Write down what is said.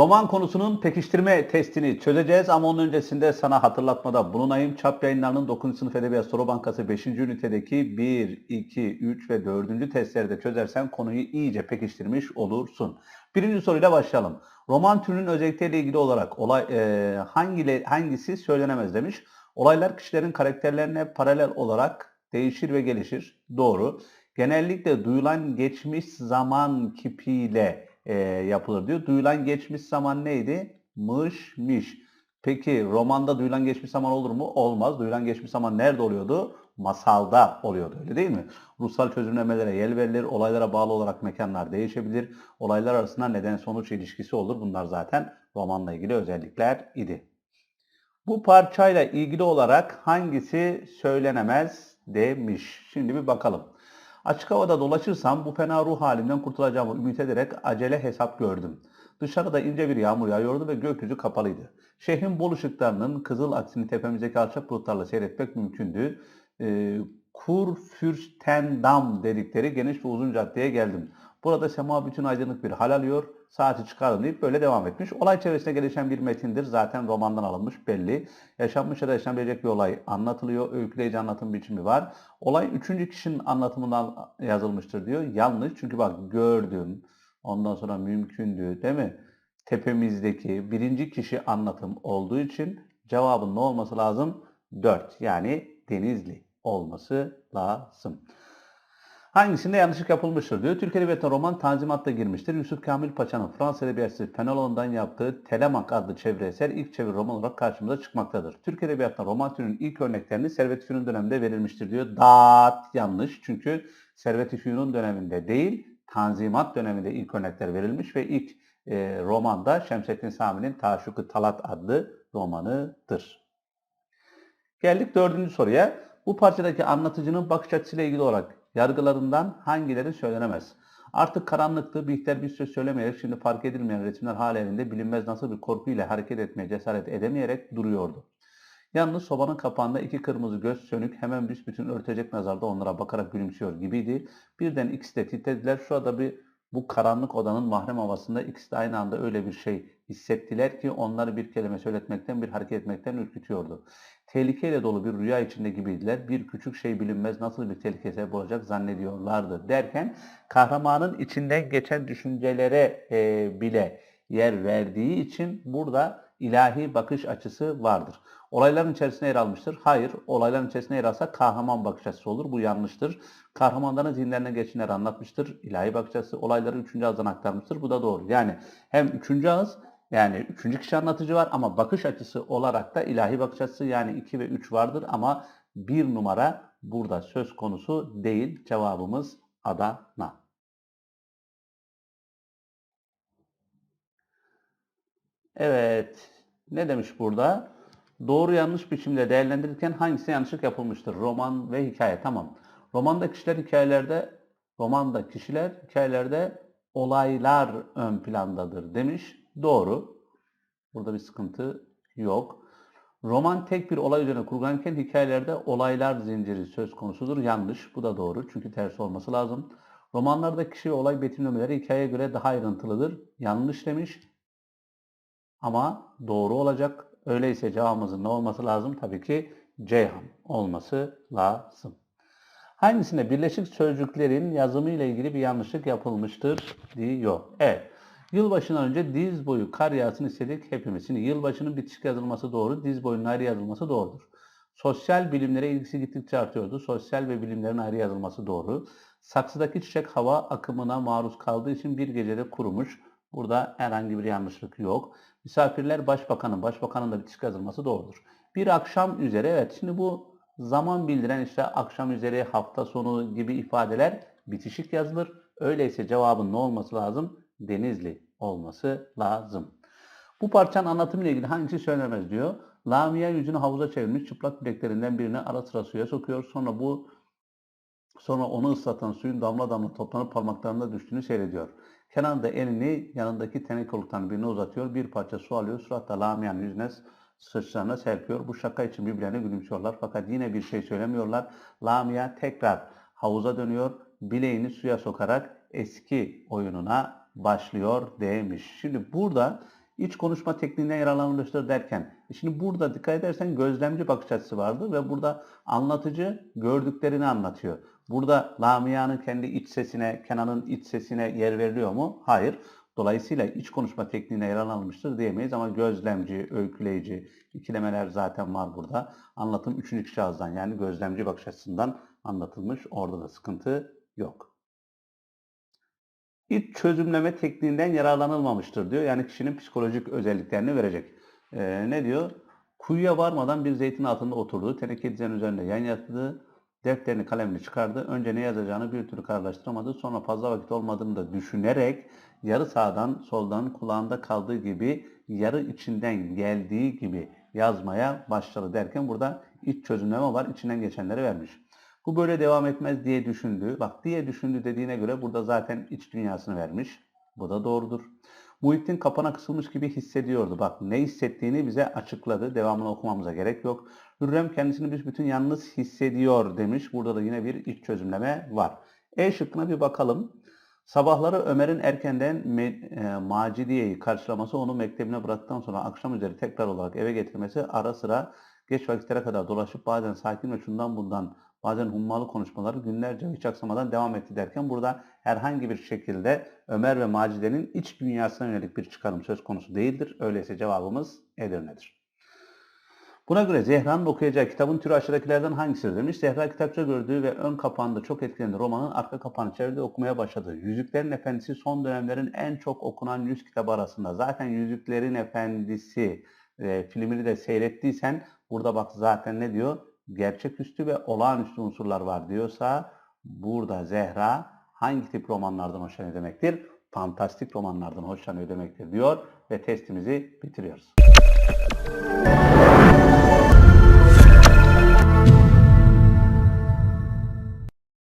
Roman konusunun pekiştirme testini çözeceğiz ama onun öncesinde sana hatırlatmada bulunayım. Çap yayınlarının 9. sınıf edebiyat soru bankası 5. ünitedeki 1, 2, 3 ve 4. testleri de çözersen konuyu iyice pekiştirmiş olursun. Birinci soruyla başlayalım. Roman türünün özellikleriyle ilgili olarak olay e, hangi, hangisi söylenemez demiş. Olaylar kişilerin karakterlerine paralel olarak değişir ve gelişir. Doğru. Genellikle duyulan geçmiş zaman kipiyle e, yapılır diyor. Duyulan geçmiş zaman neydi? Mış, miş. Peki romanda duyulan geçmiş zaman olur mu? Olmaz. Duyulan geçmiş zaman nerede oluyordu? Masalda oluyordu öyle değil mi? Ruhsal çözümlemelere yel verilir. Olaylara bağlı olarak mekanlar değişebilir. Olaylar arasında neden sonuç ilişkisi olur. Bunlar zaten romanla ilgili özellikler idi. Bu parçayla ilgili olarak hangisi söylenemez demiş. Şimdi bir bakalım. Açık havada dolaşırsam bu fena ruh halimden kurtulacağımı ümit ederek acele hesap gördüm. Dışarıda ince bir yağmur yağıyordu ve gökyüzü kapalıydı. Şehrin bol ışıklarının kızıl aksini tepemizdeki alçak bulutlarla seyretmek mümkündü. Ee, Kurfürstendam dedikleri geniş ve uzun caddeye geldim. Burada sema bütün aydınlık bir hal alıyor. Saati çıkarın deyip böyle devam etmiş. Olay çevresinde gelişen bir metindir. Zaten romandan alınmış belli. Yaşanmış ya da yaşanabilecek bir olay anlatılıyor. Öyküleyici anlatım biçimi var. Olay üçüncü kişinin anlatımından yazılmıştır diyor. Yanlış. Çünkü bak gördüm. Ondan sonra mümkündü değil mi? Tepemizdeki birinci kişi anlatım olduğu için cevabın ne olması lazım? 4. Yani Denizli olması lazım. Hangisinde yanlışlık yapılmıştır diyor. Türk Edebiyatı'na roman Tanzimat'ta girmiştir. Yusuf Kamil Paşa'nın Fransız Edebiyatçısı Fenelon'dan yaptığı Telemak adlı eser ilk çeviri roman olarak karşımıza çıkmaktadır. Türk Edebiyatı'na roman türünün ilk örneklerini Servet-i Fünun döneminde verilmiştir diyor. Dat yanlış. Çünkü Servet-i Fünun döneminde değil, Tanzimat döneminde ilk örnekler verilmiş ve ilk e, romanda Şemsettin Sami'nin Taşuku Talat adlı romanıdır. Geldik dördüncü soruya. Bu parçadaki anlatıcının bakış açısıyla ilgili olarak yargılarından hangileri söylenemez? Artık karanlıktı, Bihter bir söz söylemeyerek şimdi fark edilmeyen resimler hal elinde bilinmez nasıl bir korkuyla hareket etmeye cesaret edemeyerek duruyordu. Yalnız sobanın kapağında iki kırmızı göz sönük hemen büsbütün örtecek nazarda onlara bakarak gülümsüyor gibiydi. Birden ikisi de titrediler. Şurada bir bu karanlık odanın mahrem havasında ikisi de aynı anda öyle bir şey hissettiler ki onları bir kelime söyletmekten bir hareket etmekten ürkütüyordu. Tehlikeyle dolu bir rüya içinde gibiydiler. Bir küçük şey bilinmez nasıl bir tehlike sebep olacak zannediyorlardı derken kahramanın içinden geçen düşüncelere e, bile yer verdiği için burada ilahi bakış açısı vardır. Olayların içerisine yer almıştır. Hayır, olayların içerisine yer alsa kahraman bakış açısı olur. Bu yanlıştır. Kahramanların zihinlerine geçenleri anlatmıştır. İlahi bakış açısı olayları üçüncü ağızdan aktarmıştır. Bu da doğru. Yani hem üçüncü ağız yani üçüncü kişi anlatıcı var ama bakış açısı olarak da ilahi bakış açısı yani 2 ve 3 vardır ama bir numara burada söz konusu değil. Cevabımız Adana. Evet. Ne demiş burada? Doğru yanlış biçimde değerlendirirken hangisine yanlışlık yapılmıştır? Roman ve hikaye. Tamam. Romanda kişiler hikayelerde romanda kişiler hikayelerde olaylar ön plandadır demiş. Doğru. Burada bir sıkıntı yok. Roman tek bir olay üzerine kurgulanırken hikayelerde olaylar zinciri söz konusudur. Yanlış. Bu da doğru. Çünkü tersi olması lazım. Romanlarda kişi ve olay betimlemeleri hikayeye göre daha ayrıntılıdır. Yanlış demiş. Ama doğru olacak. Öyleyse cevabımızın ne olması lazım? Tabii ki Ceyhan olması lazım. Hangisinde birleşik sözcüklerin yazımı ile ilgili bir yanlışlık yapılmıştır diyor. Evet. Yılbaşından önce diz boyu kar yağsın istedik hepimiz. Şimdi yılbaşının bitişik yazılması doğru, diz boyunun ayrı yazılması doğrudur. Sosyal bilimlere ilgisi gittikçe artıyordu. Sosyal ve bilimlerin ayrı yazılması doğru. Saksıdaki çiçek hava akımına maruz kaldığı için bir gecede kurumuş. Burada herhangi bir yanlışlık yok. Misafirler başbakanın, başbakanın da bitişik yazılması doğrudur. Bir akşam üzere, evet şimdi bu zaman bildiren işte akşam üzeri, hafta sonu gibi ifadeler bitişik yazılır. Öyleyse cevabın ne olması lazım? Denizli olması lazım. Bu parçanın anlatımıyla ilgili hangisi söylemez diyor. Lamia yüzünü havuza çevirmiş çıplak bileklerinden birini ara sıra suya sokuyor. Sonra bu sonra onu ıslatan suyun damla damla toplanıp parmaklarında düştüğünü seyrediyor. Kenan da elini yanındaki tenekoluktan birine uzatıyor. Bir parça su alıyor. Suratla Lamia'nın yüzüne sıçrağına serpiyor. Bu şaka için birbirlerine gülümsüyorlar. Fakat yine bir şey söylemiyorlar. Lamia tekrar havuza dönüyor. Bileğini suya sokarak eski oyununa başlıyor demiş. Şimdi burada İç konuşma tekniğinden yararlanmıştır derken, e şimdi burada dikkat edersen gözlemci bakış açısı vardı ve burada anlatıcı gördüklerini anlatıyor. Burada Lamia'nın kendi iç sesine, Kenan'ın iç sesine yer veriliyor mu? Hayır. Dolayısıyla iç konuşma tekniğine yararlanmıştır diyemeyiz ama gözlemci, öyküleyici, ikilemeler zaten var burada. Anlatım üçüncü ağızdan yani gözlemci bakış açısından anlatılmış. Orada da sıkıntı yok. İç çözümleme tekniğinden yararlanılmamıştır diyor. Yani kişinin psikolojik özelliklerini verecek. Ee, ne diyor? Kuyuya varmadan bir zeytin altında oturdu. Teneke dizen üzerinde yan yattı. Defterini kalemini çıkardı. Önce ne yazacağını bir türlü kararlaştıramadı. Sonra fazla vakit olmadığını da düşünerek yarı sağdan soldan kulağında kaldığı gibi yarı içinden geldiği gibi yazmaya başladı derken burada iç çözümleme var. İçinden geçenleri vermiş. Bu böyle devam etmez diye düşündü. Bak diye düşündü dediğine göre burada zaten iç dünyasını vermiş. Bu da doğrudur. Muhittin kapana kısılmış gibi hissediyordu. Bak ne hissettiğini bize açıkladı. Devamını okumamıza gerek yok. Hürrem kendisini büsbütün yalnız hissediyor demiş. Burada da yine bir iç çözümleme var. E şıkkına bir bakalım. Sabahları Ömer'in erkenden e, Macidiye'yi karşılaması onu mektebine bıraktıktan sonra akşam üzeri tekrar olarak eve getirmesi ara sıra geç vakitlere kadar dolaşıp bazen sakin ve şundan bundan bazen hummalı konuşmaları günlerce hiç aksamadan devam etti derken burada herhangi bir şekilde Ömer ve Macide'nin iç dünyasına yönelik bir çıkarım söz konusu değildir. Öyleyse cevabımız Edirne'dir. Buna göre Zehra'nın okuyacağı kitabın türü aşağıdakilerden hangisidir demiş. Zehra kitapça gördüğü ve ön kapağında çok etkilendi romanın arka kapağını çevirdi okumaya başladı. Yüzüklerin Efendisi son dönemlerin en çok okunan 100 kitabı arasında. Zaten Yüzüklerin Efendisi e, filmini de seyrettiysen burada bak zaten ne diyor? Gerçeküstü ve olağanüstü unsurlar var diyorsa burada Zehra hangi tip romanlardan hoşlanıyor demektir? Fantastik romanlardan hoşlanıyor demektir diyor ve testimizi bitiriyoruz.